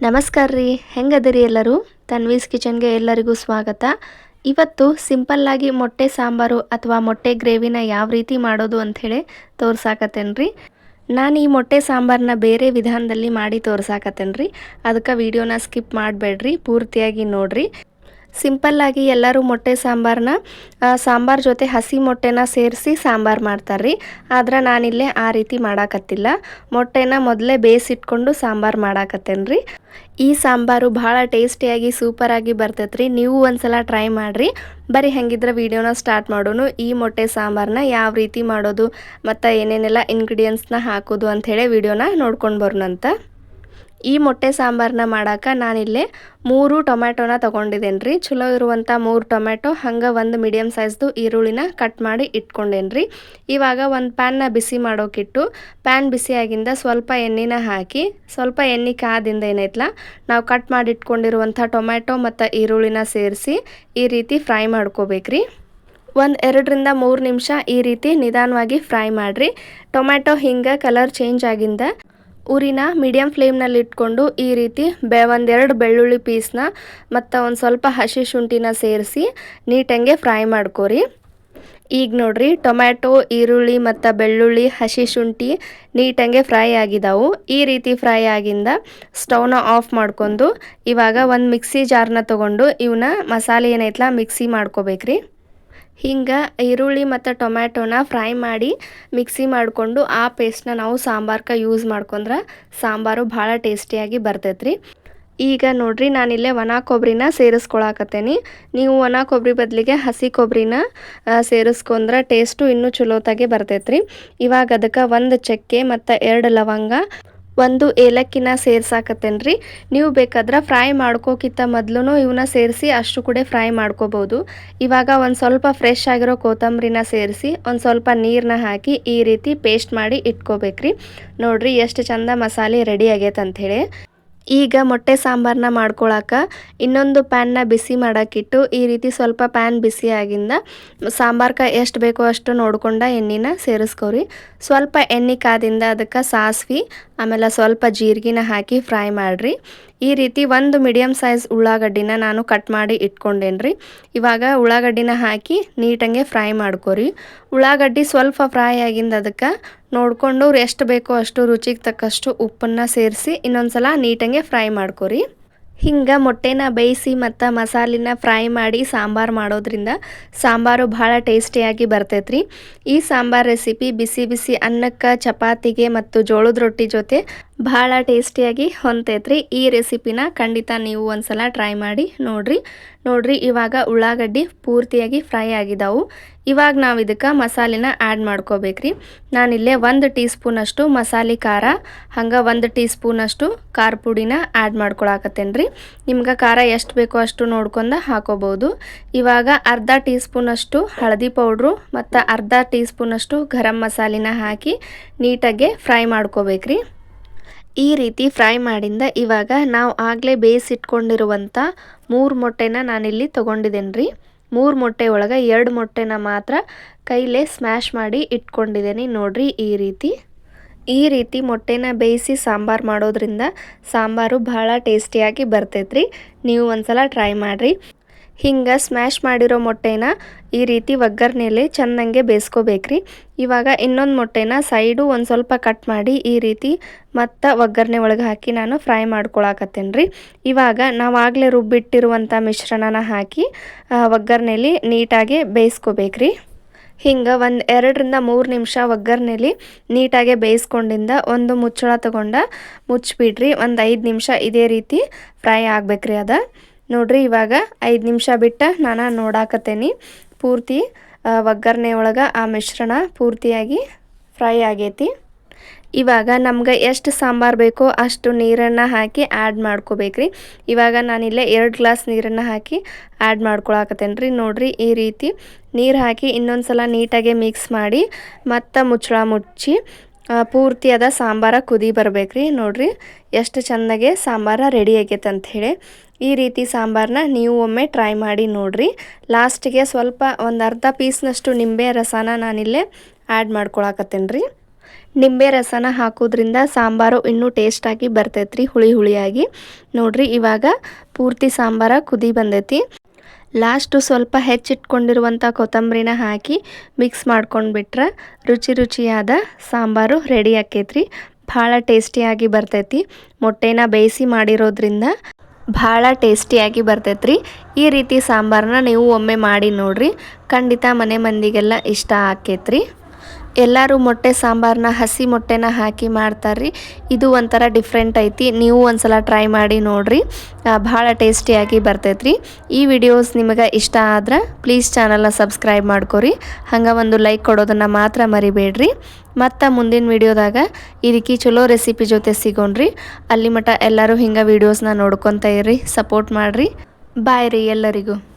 ನಮಸ್ಕಾರ ರೀ. ಹೆಂಗದಿರಿ ಎಲ್ಲರೂ? ತನ್ವೀಸ್ ಕಿಚನ್ಗೆ ಎಲ್ಲರಿಗೂ ಸ್ವಾಗತ. ಇವತ್ತು ಸಿಂಪಲ್ಲಾಗಿ ಮೊಟ್ಟೆ ಸಾಂಬಾರು ಅಥವಾ ಮೊಟ್ಟೆ ಗ್ರೇವಿನ ಯಾವ ರೀತಿ ಮಾಡೋದು ಅಂಥೇಳಿ ತೋರ್ಸಾಕತ್ತೇನ್ರಿ ನಾನು ಈ ಮೊಟ್ಟೆ ಸಾಂಬಾರನ್ನ ಬೇರೆ ವಿಧಾನದಲ್ಲಿ ಮಾಡಿ ತೋರ್ಸಾಕತ್ತೇನ್ರಿ ಅದಕ್ಕೆ ವಿಡಿಯೋನ ಸ್ಕಿಪ್ ಮಾಡಬೇಡ್ರಿ, ಪೂರ್ತಿಯಾಗಿ ನೋಡ್ರಿ. ಸಿಂಪಲ್ಲಾಗಿ ಎಲ್ಲರೂ ಮೊಟ್ಟೆ ಸಾಂಬಾರನ್ನ ಸಾಂಬಾರ್ ಜೊತೆ ಹಸಿ ಮೊಟ್ಟೆನ ಸೇರಿಸಿ ಸಾಂಬಾರು ಮಾಡ್ತಾರೆ ರೀ ಆದ್ರೆ ನಾನಿಲ್ಲೇ ಆ ರೀತಿ ಮಾಡಾಕತ್ತಿಲ್ಲ. ಮೊಟ್ಟೆನ ಮೊದಲೇ ಬೇಯಿಸಿಟ್ಕೊಂಡು ಸಾಂಬಾರು ಮಾಡಾಕತ್ತೇನೆ ರೀ ಈ ಸಾಂಬಾರು ಭಾಳ ಟೇಸ್ಟಿಯಾಗಿ, ಸೂಪರಾಗಿ ಬರ್ತೈತೆ ರೀ ನೀವು ಒಂದ್ಸಲ ಟ್ರೈ ಮಾಡಿರಿ. ಬರೀ ಹೆಂಗಿದ್ರೆ ವಿಡಿಯೋನ ಸ್ಟಾರ್ಟ್ ಮಾಡೋನು. ಈ ಮೊಟ್ಟೆ ಸಾಂಬಾರನ್ನ ಯಾವ ರೀತಿ ಮಾಡೋದು, ಮತ್ತು ಏನೇನೆಲ್ಲ ಇಂಗ್ರೀಡಿಯೆಂಟ್ಸ್ನ ಹಾಕೋದು ಅಂಥೇಳಿ ವಿಡಿಯೋನ ನೋಡ್ಕೊಂಡು ಬರೋಣಂತ. ಈ ಮೊಟ್ಟೆ ಸಾಂಬಾರನ್ನ ಮಾಡಾಕ ನಾನಿಲ್ಲಿ ಮೂರು ಟೊಮ್ಯಾಟೊನ ತೊಗೊಂಡಿದ್ದೇನೆ ರೀ ಚಲೋ ಇರುವಂಥ ಮೂರು ಟೊಮ್ಯಾಟೊ, ಹಂಗೆ ಒಂದು ಮೀಡಿಯಮ್ ಸೈಜ್ದು ಈರುಳ್ಳಿನ ಕಟ್ ಮಾಡಿ ಇಟ್ಕೊಂಡೇನ್ರಿ. ಇವಾಗ ಒಂದು ಪ್ಯಾನ್ನ ಬಿಸಿ ಮಾಡೋಕ್ಕಿಟ್ಟು ಪ್ಯಾನ್ ಬಿಸಿಯಾಗಿಂದ ಸ್ವಲ್ಪ ಎಣ್ಣೆನ ಹಾಕಿ, ಸ್ವಲ್ಪ ಎಣ್ಣೆ ಕಾದಿಂದ ಏನೈತಲ್ಲ ನಾವು ಕಟ್ ಮಾಡಿ ಇಟ್ಕೊಂಡಿರುವಂಥ ಟೊಮ್ಯಾಟೊ ಮತ್ತು ಈರುಳ್ಳಿನ ಸೇರಿಸಿ ಈ ರೀತಿ ಫ್ರೈ ಮಾಡ್ಕೋಬೇಕ್ರಿ. ಒಂದು ಎರಡರಿಂದ ಮೂರು ನಿಮಿಷ ಈ ರೀತಿ ನಿಧಾನವಾಗಿ ಫ್ರೈ ಮಾಡಿರಿ. ಟೊಮ್ಯಾಟೊ ಹಿಂಗೆ ಕಲರ್ ಚೇಂಜ್ ಆಗಿಂದ ಉರಿನ ಮೀಡಿಯಮ್ ಫ್ಲೇಮ್ನಲ್ಲಿ ಇಟ್ಕೊಂಡು ಈ ರೀತಿ ಬೆ ಒಂದೆರಡು ಬೆಳ್ಳುಳ್ಳಿ ಪೀಸ್ನ ಮತ್ತು ಒಂದು ಸ್ವಲ್ಪ ಹಸಿ ಶುಂಠಿನ ಸೇರಿಸಿ ನೀಟಂಗೆ ಫ್ರೈ ಮಾಡ್ಕೋರಿ. ಈಗ ನೋಡ್ರಿ ಟೊಮ್ಯಾಟೊ, ಈರುಳ್ಳಿ ಮತ್ತು ಬೆಳ್ಳುಳ್ಳಿ, ಹಸಿ ಶುಂಠಿ ನೀಟಂಗೆ ಫ್ರೈ ಆಗಿದಾವು. ಈ ರೀತಿ ಫ್ರೈ ಆಗಿಂದ ಸ್ಟವ್ನ ಆಫ್ ಮಾಡ್ಕೊಂಡು ಇವಾಗ ಒಂದು ಮಿಕ್ಸಿ ಜಾರ್ನ ತೊಗೊಂಡು ಇವನ್ನ ಮಸಾಲೆ ಏನೈತಲ್ಲ ಮಿಕ್ಸಿ ಮಾಡ್ಕೋಬೇಕ್ರಿ. ಹಿಂಗೆ ಈರುಳ್ಳಿ ಮತ್ತು ಟೊಮ್ಯಾಟೊನ ಫ್ರೈ ಮಾಡಿ ಮಿಕ್ಸಿ ಮಾಡಿಕೊಂಡು ಆ ಪೇಸ್ಟ್ನ ನಾವು ಸಾಂಬಾರ್ಕ ಯೂಸ್ ಮಾಡ್ಕೊಂಡ್ರೆ ಸಾಂಬಾರು ಭಾಳ ಟೇಸ್ಟಿಯಾಗಿ ಬರ್ತೈತ್ರಿ. ಈಗ ನೋಡ್ರಿ ನಾನಿಲ್ಲೇ ಒಣ ಕೊಬ್ಬರಿನ ಸೇರಿಸ್ಕೊಳಕತ್ತೇನಿ. ನೀವು ಒಣ ಕೊಬ್ಬರಿ ಬದಲಿಗೆ ಹಸಿ ಕೊಬ್ಬರಿನ ಸೇರಿಸ್ಕೊಂಡ್ರೆ ಟೇಸ್ಟು ಇನ್ನೂ ಚಲೋತಾಗೆ ಬರ್ತೈತ್ರಿ. ಇವಾಗ ಅದಕ್ಕೆ ಒಂದು ಚಕ್ಕೆ ಮತ್ತು ಎರಡು ಲವಂಗ ಒಂದು ಏಲಕ್ಕಿನ ಸೇರ್ಸಾಕತ್ತೇನ್ರಿ. ನೀವು ಬೇಕಾದ್ರೆ ಫ್ರೈ ಮಾಡ್ಕೋಕ್ಕಿಂತ ಮೊದಲು ಇವನ್ನ ಸೇರಿಸಿ ಅಷ್ಟು ಕೂಡ ಫ್ರೈ ಮಾಡ್ಕೋಬೋದು. ಇವಾಗ ಒಂದು ಸ್ವಲ್ಪ ಫ್ರೆಶ್ ಆಗಿರೋ ಕೊತ್ತಂಬರಿನ ಸೇರಿಸಿ ಒಂದು ಸ್ವಲ್ಪ ನೀರನ್ನ ಹಾಕಿ ಈ ರೀತಿ ಪೇಸ್ಟ್ ಮಾಡಿ ಇಟ್ಕೋಬೇಕ್ರಿ. ನೋಡ್ರಿ ಎಷ್ಟು ಚಂದ ಮಸಾಲೆ ರೆಡಿ ಆಗೈತೆ ಅಂಥೇಳಿ ಈಗ ಮೊಟ್ಟೆ ಸಾಂಬಾರನ್ನ ಮಾಡ್ಕೊಳಕ ಇನ್ನೊಂದು ಪ್ಯಾನ್ನ ಬಿಸಿ ಮಾಡೋಕ್ಕಿಟ್ಟು ಈ ರೀತಿ ಸ್ವಲ್ಪ ಪ್ಯಾನ್ ಬಿಸಿ ಆಗಿಂದ ಸಾಂಬಾರ್ಕ ಎಷ್ಟು ಬೇಕೋ ಅಷ್ಟು ನೋಡ್ಕೊಂಡ ಎಣ್ಣೆನ ಸೇರಿಸ್ಕೊರಿ. ಸ್ವಲ್ಪ ಎಣ್ಣೆ ಕಾದಿಂದ ಅದಕ್ಕೆ ಸಾಸ್ವಿ, ಆಮೇಲೆ ಸ್ವಲ್ಪ ಜೀರಿಗೆನ ಹಾಕಿ ಫ್ರೈ ಮಾಡಿರಿ. ಈ ರೀತಿ ಒಂದು ಮೀಡಿಯಮ್ ಸೈಜ್ ಉಳ್ಳಾಗಡ್ಡಿನ ನಾನು ಕಟ್ ಮಾಡಿ ಇಟ್ಕೊಂಡೇನ್ರಿ. ಇವಾಗ ಉಳ್ಳಾಗಡ್ಡಿನ ಹಾಕಿ ನೀಟಂಗೆ ಫ್ರೈ ಮಾಡ್ಕೊರಿ. ಉಳ್ಳಾಗಡ್ಡಿ ಸ್ವಲ್ಪ ಫ್ರೈ ಆಗಿಂದ ಅದಕ್ಕೆ ನೋಡಿಕೊಂಡು ಎಷ್ಟು ಬೇಕೋ ಅಷ್ಟು ರುಚಿಗೆ ತಕ್ಕಷ್ಟು ಉಪ್ಪನ್ನು ಸೇರಿಸಿ ಇನ್ನೊಂದ್ಸಲ ನೀಟಂಗೆ ಫ್ರೈ ಮಾಡ್ಕೊರಿ. ಹಿಂಗೆ ಮೊಟ್ಟೆನ ಬೇಯಿಸಿ ಮತ್ತು ಮಸಾಲಿನ ಫ್ರೈ ಮಾಡಿ ಸಾಂಬಾರು ಮಾಡೋದ್ರಿಂದ ಸಾಂಬಾರು ಭಾಳ ಟೇಸ್ಟಿಯಾಗಿ ಬರ್ತೈತ್ರಿ. ಈ ಸಾಂಬಾರು ರೆಸಿಪಿ ಬಿಸಿ ಬಿಸಿ ಅನ್ನಕ್ಕೆ, ಚಪಾತಿಗೆ ಮತ್ತು ಜೋಳದ ರೊಟ್ಟಿ ಜೊತೆ ಭಾಳ ಟೇಸ್ಟಿಯಾಗಿ ಹೊಂತೈತ್ರಿ ಈ ರೆಸಿಪಿನ ಖಂಡಿತ ನೀವು ಒಂದ್ಸಲ ಟ್ರೈ ಮಾಡಿ ನೋಡ್ರಿ. ನೋಡ್ರಿ, ಇವಾಗ ಉಳ್ಳಾಗಡ್ಡಿ ಪೂರ್ತಿಯಾಗಿ ಫ್ರೈ ಆಗಿದಾವು. ಇವಾಗ ನಾವು ಇದಕ್ಕೆ ಮಸಾಲೆನ ಆ್ಯಡ್ ಮಾಡ್ಕೋಬೇಕ್ರಿ. ನಾನಿಲ್ಲೇ ಒಂದು ಟೀ ಸ್ಪೂನಷ್ಟು ಮಸಾಲೆ ಖಾರ, ಹಂಗೆ ಒಂದು ಟೀ ಸ್ಪೂನಷ್ಟು ಖಾರ ಪುಡಿನ ಆ್ಯಡ್ ಮಾಡ್ಕೊಳಕತ್ತೇನೆ ರೀ ನಿಮ್ಗೆ ಖಾರ ಎಷ್ಟು ಬೇಕೋ ಅಷ್ಟು ನೋಡ್ಕೊಂಡು ಹಾಕೋಬೋದು ಇವಾಗ ಅರ್ಧ ಟೀ ಸ್ಪೂನಷ್ಟು ಹಳದಿ ಪೌಡ್ರು ಮತ್ತು ಅರ್ಧ ಟೀ ಸ್ಪೂನಷ್ಟು ಗರಂ ಮಸಾಲಿನ ಹಾಕಿ ನೀಟಾಗೆ ಫ್ರೈ ಮಾಡ್ಕೋಬೇಕ್ರಿ. ಈ ರೀತಿ ಫ್ರೈ ಮಾಡಿಂದ ಇವಾಗ ನಾವು ಆಗಲೇ ಬೇಯಿಸಿಟ್ಕೊಂಡಿರುವಂಥ ಮೂರು ಮೊಟ್ಟೆನ ನಾನಿಲ್ಲಿ ತೊಗೊಂಡಿದ್ದೇನೆ ರೀ ಮೂರು ಮೊಟ್ಟೆ ಒಳಗೆ ಎರಡು ಮೊಟ್ಟೆನ ಮಾತ್ರ ಕೈಲೇ ಸ್ಮ್ಯಾಶ್ ಮಾಡಿ ಇಟ್ಕೊಂಡಿದ್ದೀನಿ ನೋಡ್ರಿ ಈ ರೀತಿ. ಈ ರೀತಿ ಮೊಟ್ಟೆನ ಬೇಯಿಸಿ ಸಾಂಬಾರು ಮಾಡೋದ್ರಿಂದ ಸಾಂಬಾರು ಭಾಳ ಟೇಸ್ಟಿಯಾಗಿ ಬರ್ತೈತ್ರಿ. ನೀವು ಒಂದ್ಸಲ ಟ್ರೈ ಮಾಡಿರಿ. ಹಿಂಗೆ ಸ್ಮ್ಯಾಶ್ ಮಾಡಿರೋ ಮೊಟ್ಟೆನ ಈ ರೀತಿ ಒಗ್ಗರಣೆಯಲ್ಲಿ ಚೆಂದಂಗೆ ಬೇಯಿಸ್ಕೋಬೇಕ್ರಿ. ಇವಾಗ ಇನ್ನೊಂದು ಮೊಟ್ಟೆನ ಸೈಡು ಒಂದು ಸ್ವಲ್ಪ ಕಟ್ ಮಾಡಿ ಈ ರೀತಿ ಮತ್ತು ಒಗ್ಗರಣೆ ಒಳಗೆ ಹಾಕಿ ನಾನು ಫ್ರೈ ಮಾಡ್ಕೊಳಕತ್ತೇನೆ ರೀ ಇವಾಗ ನಾವು ಆಗಲೇ ರುಬ್ಬಿಟ್ಟಿರುವಂಥ ಮಿಶ್ರಣನ ಹಾಕಿ ಒಗ್ಗರಣೆಲಿ ನೀಟಾಗಿ ಬೇಯಿಸ್ಕೋಬೇಕ್ರಿ. ಹಿಂಗೆ ಒಂದು ಎರಡರಿಂದ ಮೂರು ನಿಮಿಷ ಒಗ್ಗರಣೆಲಿ ನೀಟಾಗೆ ಬೇಯಿಸ್ಕೊಂಡಿಂದ ಒಂದು ಮುಚ್ಚಳ ತಗೊಂಡ ಮುಚ್ಚಿಬಿಡ್ರಿ ಒಂದು ಐದು ನಿಮಿಷ ಇದೇ ರೀತಿ ಫ್ರೈ ಆಗಬೇಕ್ರಿ ಅದ. ನೋಡ್ರಿ ಇವಾಗ ಐದು ನಿಮಿಷ ಬಿಟ್ಟ ನಾನು ನೋಡಾಕತ್ತೇನಿ. ಪೂರ್ತಿ ಒಗ್ಗರಣೆ ಒಳಗೆ ಆ ಮಿಶ್ರಣ ಪೂರ್ತಿಯಾಗಿ ಫ್ರೈ ಆಗೈತಿ. ಇವಾಗ ನಮ್ಗೆ ಎಷ್ಟು ಸಾಂಬಾರು ಬೇಕೋ ಅಷ್ಟು ನೀರನ್ನು ಹಾಕಿ ಆ್ಯಡ್ ಮಾಡ್ಕೋಬೇಕ್ರಿ. ಇವಾಗ ನಾನಿಲ್ಲೇ ಎರಡು ಗ್ಲಾಸ್ ನೀರನ್ನು ಹಾಕಿ ಆ್ಯಡ್ ಮಾಡ್ಕೊಳಕತ್ತೇನೆ ರೀ ನೋಡಿರಿ ಈ ರೀತಿ ನೀರು ಹಾಕಿ ಇನ್ನೊಂದು ಸಲ ನೀಟಾಗಿ ಮಿಕ್ಸ್ ಮಾಡಿ ಮತ್ತು ಮುಚ್ಚಳ ಮುಚ್ಚಿ ಪೂರ್ತಿಯಾದ ಸಾಂಬಾರ ಕುದಿ ಬರ್ಬೇಕ್ರಿ. ನೋಡ್ರಿ, ಎಷ್ಟು ಚೆಂದಾಗೆ ಸಾಂಬಾರ ರೆಡಿ ಆಗೈತೆ ಅಂಥೇಳಿ ಈ ರೀತಿ ಸಾಂಬಾರನ್ನ ನೀವು ಒಮ್ಮೆ ಟ್ರೈ ಮಾಡಿ ನೋಡಿರಿ. ಲಾಸ್ಟಿಗೆ ಸ್ವಲ್ಪ ಒಂದು ಅರ್ಧ ಪೀಸ್ನಷ್ಟು ನಿಂಬೆ ರಸನ ನಾನಿಲ್ಲೇ ಆ್ಯಡ್ ಮಾಡ್ಕೊಳಕತ್ತೇನೆ ರೀ ನಿಂಬೆ ರಸನ ಹಾಕೋದ್ರಿಂದ ಸಾಂಬಾರು ಇನ್ನೂ ಟೇಸ್ಟಾಗಿ ಬರ್ತೈತ್ರಿ, ಹುಳಿ ಹುಳಿಯಾಗಿ. ನೋಡ್ರಿ, ಇವಾಗ ಪೂರ್ತಿ ಸಾಂಬಾರ ಕುದಿ ಬಂದೈತಿ. ಲಾಸ್ಟು ಸ್ವಲ್ಪ ಹೆಚ್ಚಿಟ್ಕೊಂಡಿರುವಂಥ ಕೊತ್ತಂಬರಿನ ಹಾಕಿ ಮಿಕ್ಸ್ ಮಾಡ್ಕೊಂಡ್ಬಿಟ್ರೆ ರುಚಿ ರುಚಿಯಾದ ಸಾಂಬಾರು ರೆಡಿ ಆಕೈತ್ರಿ. ಭಾಳ ಟೇಸ್ಟಿಯಾಗಿ ಬರ್ತೈತಿ. ಮೊಟ್ಟೆನ ಬೇಯಿಸಿ ಮಾಡಿರೋದ್ರಿಂದ ಭಾಳ ಟೇಸ್ಟಿಯಾಗಿ ಬರ್ತೈತ್ರಿ. ಈ ರೀತಿ ಸಾಂಬಾರನ್ನ ನೀವು ಒಮ್ಮೆ ಮಾಡಿ ನೋಡ್ರಿ. ಖಂಡಿತ ಮನೆ ಮಂದಿಗೆಲ್ಲ ಇಷ್ಟ ಆಕೈತ್ರಿ. ಎಲ್ಲರೂ ಮೊಟ್ಟೆ ಸಾಂಬಾರನ್ನ ಹಸಿ ಮೊಟ್ಟೆನ ಹಾಕಿ ಮಾಡ್ತಾರ್ರಿ. ಇದು ಒಂಥರ ಡಿಫ್ರೆಂಟ್ ಐತಿ. ನೀವು ಒಂದ್ಸಲ ಟ್ರೈ ಮಾಡಿ ನೋಡಿರಿ. ಭಾಳ ಟೇಸ್ಟಿಯಾಗಿ ಬರ್ತೈತ್ರಿ. ಈ ವಿಡಿಯೋಸ್ ನಿಮಗೆ ಇಷ್ಟ ಆದ್ರೆ ಪ್ಲೀಸ್ ಚಾನಲ್ನ ಸಬ್ಸ್ಕ್ರೈಬ್ ಮಾಡ್ಕೊರಿ. ಹಂಗೆ ಒಂದು ಲೈಕ್ ಕೊಡೋದನ್ನು ಮಾತ್ರ ಮರಿಬೇಡ್ರಿ. ಮತ್ತು ಮುಂದಿನ ವಿಡಿಯೋದಾಗ ಇದಕ್ಕೆ ಚಲೋ ರೆಸಿಪಿ ಜೊತೆ ಸಿಗೋಣ್ರಿ. ಅಲ್ಲಿ ಮಟ ಎಲ್ಲರೂ ಹಿಂಗೆ ವೀಡಿಯೋಸ್ನ ನೋಡ್ಕೊತ ಇರ್ರಿ. ಸಪೋರ್ಟ್ ಮಾಡಿರಿ. ಬಾಯ್ ರೀ ಎಲ್ಲರಿಗೂ.